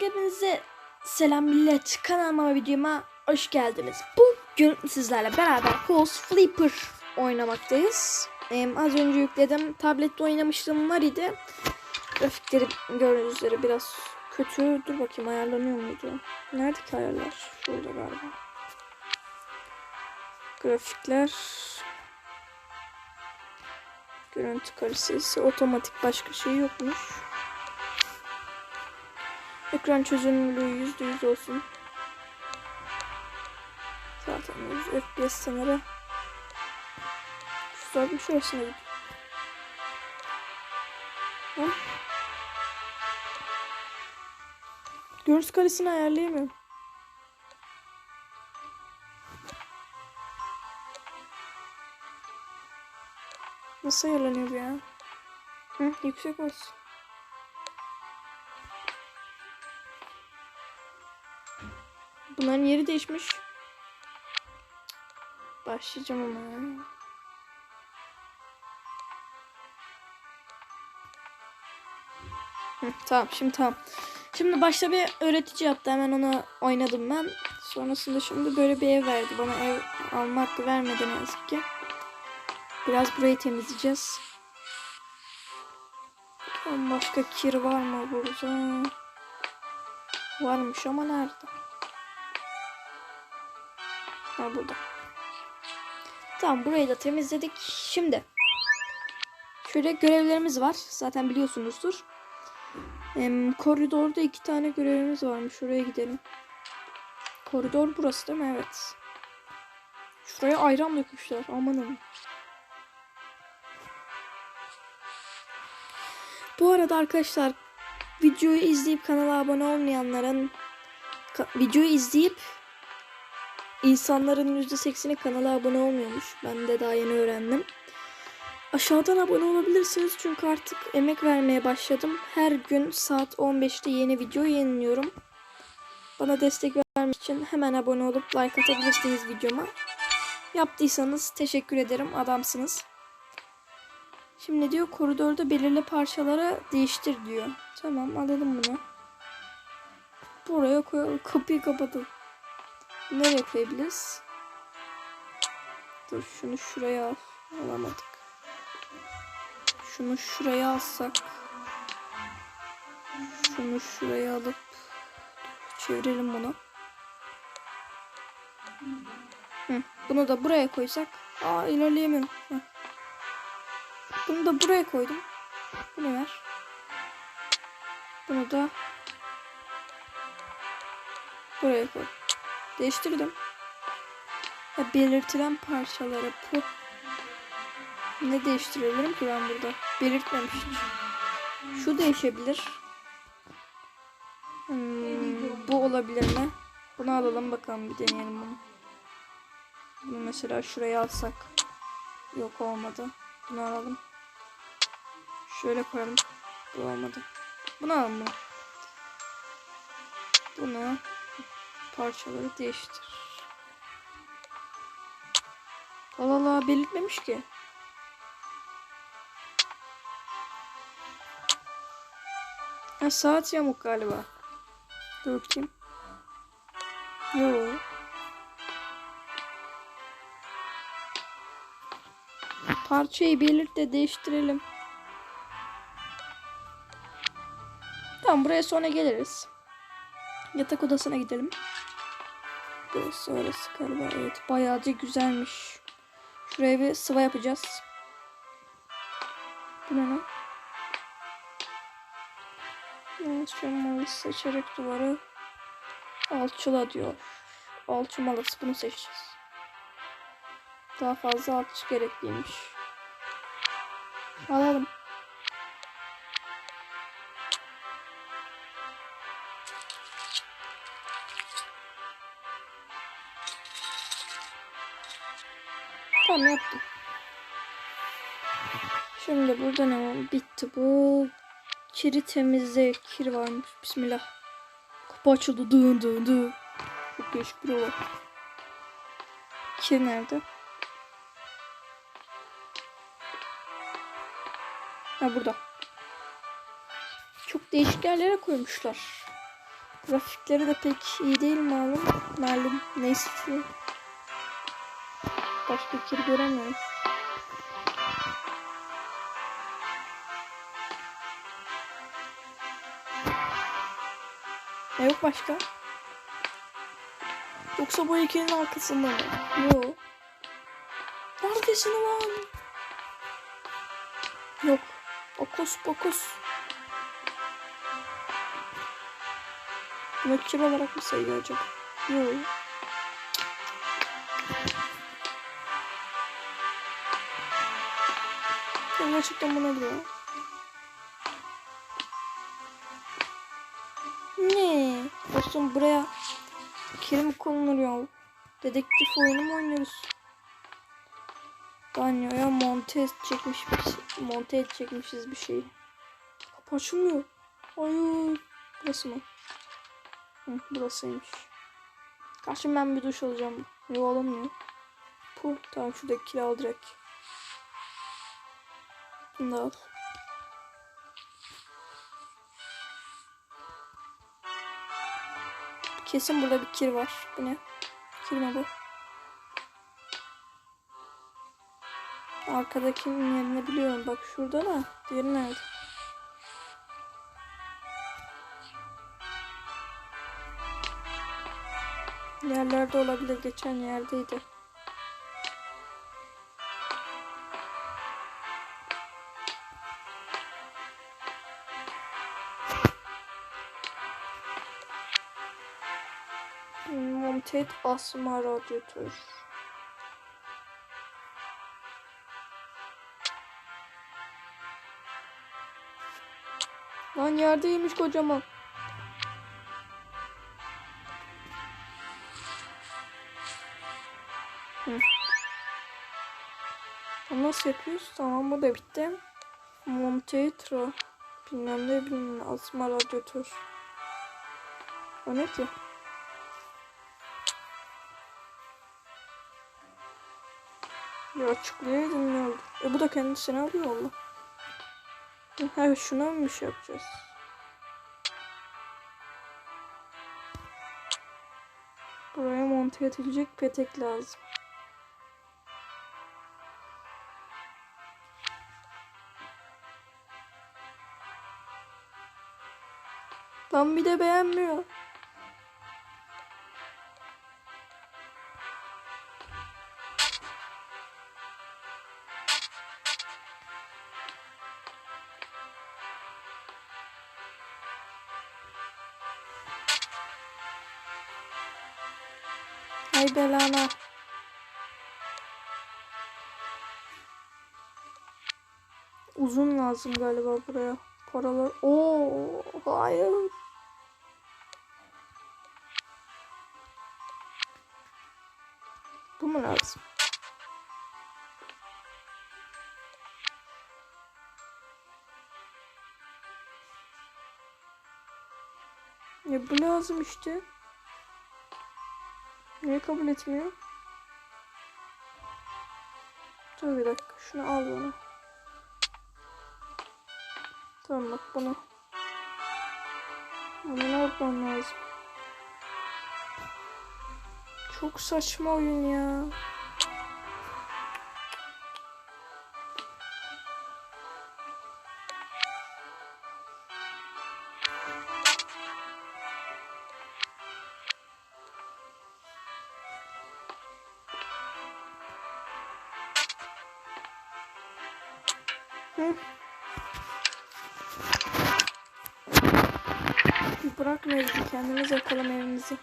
hepinize selam millet kanalıma videoma hoş geldiniz. Bugün sizlerle beraber House Flipper oynamaktayız. Ee, az önce yükledim. Tablette oynamıştım var idi. Grafikleri gördüğünüz biraz kötü. Dur bakayım ayarlanıyor muydu? Nerede ki ayarlar? Şurada galiba. Grafikler. Görüntü kalitesi. Otomatik başka şey yokmuş. Ekran çözünürlüğü %100 olsun. Zaten 100 FPS sınırı. Şurada bir şurasına git. Görüntü kalitesini ayarlayamıyorum. Nasıl ayarlanıyor ya? Hı, yüksek olsun. Bunların yeri değişmiş. Başlayacağım ama. Hı, tamam şimdi tamam. Şimdi başta bir öğretici yaptı hemen onu oynadım ben. Sonrasında şimdi böyle bir ev verdi. Bana ev alma vermedi ne yazık ki. Biraz burayı temizleyeceğiz. Başka kir var mı burada? Varmış ama nerede? Ha burada. Tamam burayı da temizledik. Şimdi şöyle görevlerimiz var. Zaten biliyorsunuzdur. Em, koridorda iki tane görevimiz varmış. Şuraya gidelim. Koridor burası değil mi? Evet. Şuraya ayran dökmüşler. Amanım. Bu arada arkadaşlar videoyu izleyip kanala abone olmayanların videoyu izleyip insanların %80'i kanala abone olmuyormuş. Ben de daha yeni öğrendim. Aşağıdan abone olabilirsiniz çünkü artık emek vermeye başladım. Her gün saat 15'te yeni video yayınlıyorum. Bana destek vermek için hemen abone olup like atabilirsiniz videoma. Yaptıysanız teşekkür ederim. Adamsınız. Şimdi diyor koridorda belirli parçalara değiştir diyor. Tamam alalım bunu. Buraya koyalım. Kapıyı kapatalım. Nereye koyabiliriz? Dur şunu şuraya al. Alamadık. Şunu şuraya alsak. Şunu şuraya alıp çevirelim bunu. Hı, bunu da buraya koysak. Aa ilerleyemiyorum. Hı. Bunu da buraya koydum. Bunu ver. Bunu da buraya koy. Değiştirdim. Ya belirtilen parçaları bu. Ne değiştirebilirim ki ben burada? Belirtmemiş hiç. Şu değişebilir. Hmm, bu olabilir mi? Bunu alalım bakalım bir deneyelim bunu. Bunu mesela şuraya alsak. Yok olmadı. Bunu alalım. Şöyle koyalım. Bu olmadı. Bunu alalım bunu. Bunu parçaları değiştir. Allah Allah belirtmemiş ki. Ha, saat yamuk galiba. Dur bakayım. Yo. Parçayı belirt de değiştirelim. Tamam buraya sonra geliriz. Yatak odasına gidelim. Burası orası galiba. Evet bayağıca güzelmiş. Şuraya bir sıva yapacağız. Bu ne lan? Yansımalı seçerek duvarı alçıla diyor. Alçımalısı bunu seçeceğiz. Daha fazla alçı gerekliymiş. Alalım. Tamam yaptım. Şimdi burada ne var? Bitti bu. Kiri temizle. Kir varmış. Bismillah. Kapı açıldı. Dın dın dın. Çok değişik bir olay. Kir nerede? Ha burada. Çok değişik yerlere koymuşlar. Grafikleri de pek iyi değil malum. Malum neyse ki. Başka kir göremiyorum. Ne yok başka? Yoksa bu heykelin arkasında mı? Yok. Neredesin lan? Yok. Okus pokus. Bunu kir olarak mı sayıyor acaba? Yok. Ben gerçekten buna diyor. Ne? Dostum buraya kirim konulur ya. Dedektif oyunu mu oynuyoruz? Banyoya monte edecekmiş bir şey. Monte edecekmişiz bir şey. Kapı açılmıyor. Hayır. Burası mı? Hı, burasıymış. Karşı ben bir duş alacağım. Yok alamıyor. Puh tamam şuradaki kili al direkt. Al. Kesin burada bir kir var. Bu ne? Kir mi bu? Arkadakinin yerini biliyorum. Bak şurada da. Diğeri nerede? Yerlerde olabilir. Geçen yerdeydi. Monted asma radyatör. Lan yerdeymiş kocaman. Hı. Nasıl yapıyoruz? Tamam bu da bitti. Montetra. Bilmem ne bilmem. Asma radyatör. O ne ki? Açıklayaydın ne oldu? E bu da kendisine alıyor Allah. Ha şuna mı bir şey yapacağız? Buraya monte edilecek petek lazım. Lan bir de beğenmiyor. Hay belana. Uzun lazım galiba buraya. Paralar. Oo, hayır. Bu mu lazım? Ya bu lazım işte. Niye kabul etmiyor? Dur bir dakika. Şunu al bana. Tamam bak bunu. Bunu ne yapmam lazım? Çok saçma oyun ya. Hı. Bırakma bizi kendimiz yakalım evimizi.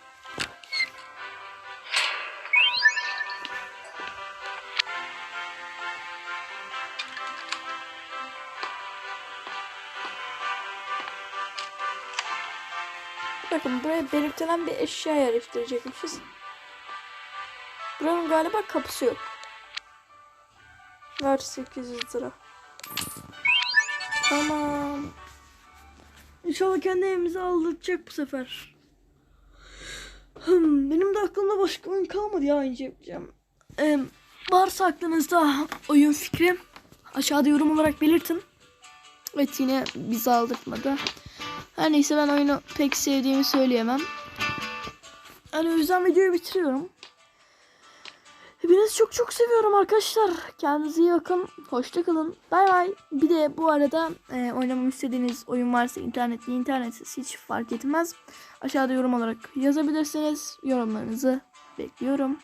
Bakın buraya belirtilen bir eşya yerleştirecekmişiz. Buranın galiba kapısı yok. Ver 800 lira. Tamam. İnşallah kendi evimizi aldıracak bu sefer. Hmm, benim de aklımda başka oyun kalmadı ya önce yapacağım. Ee, varsa aklınızda oyun fikri aşağıda yorum olarak belirtin. Evet yine bizi aldırtmadı. Her neyse ben oyunu pek sevdiğimi söyleyemem. Yani o yüzden videoyu bitiriyorum. Hepinizi çok çok seviyorum arkadaşlar. Kendinize iyi bakın. Hoşça kalın. Bay bay. Bir de bu arada e, oynamamı istediğiniz oyun varsa internetli internetsiz hiç fark etmez. Aşağıda yorum olarak yazabilirsiniz. Yorumlarınızı bekliyorum.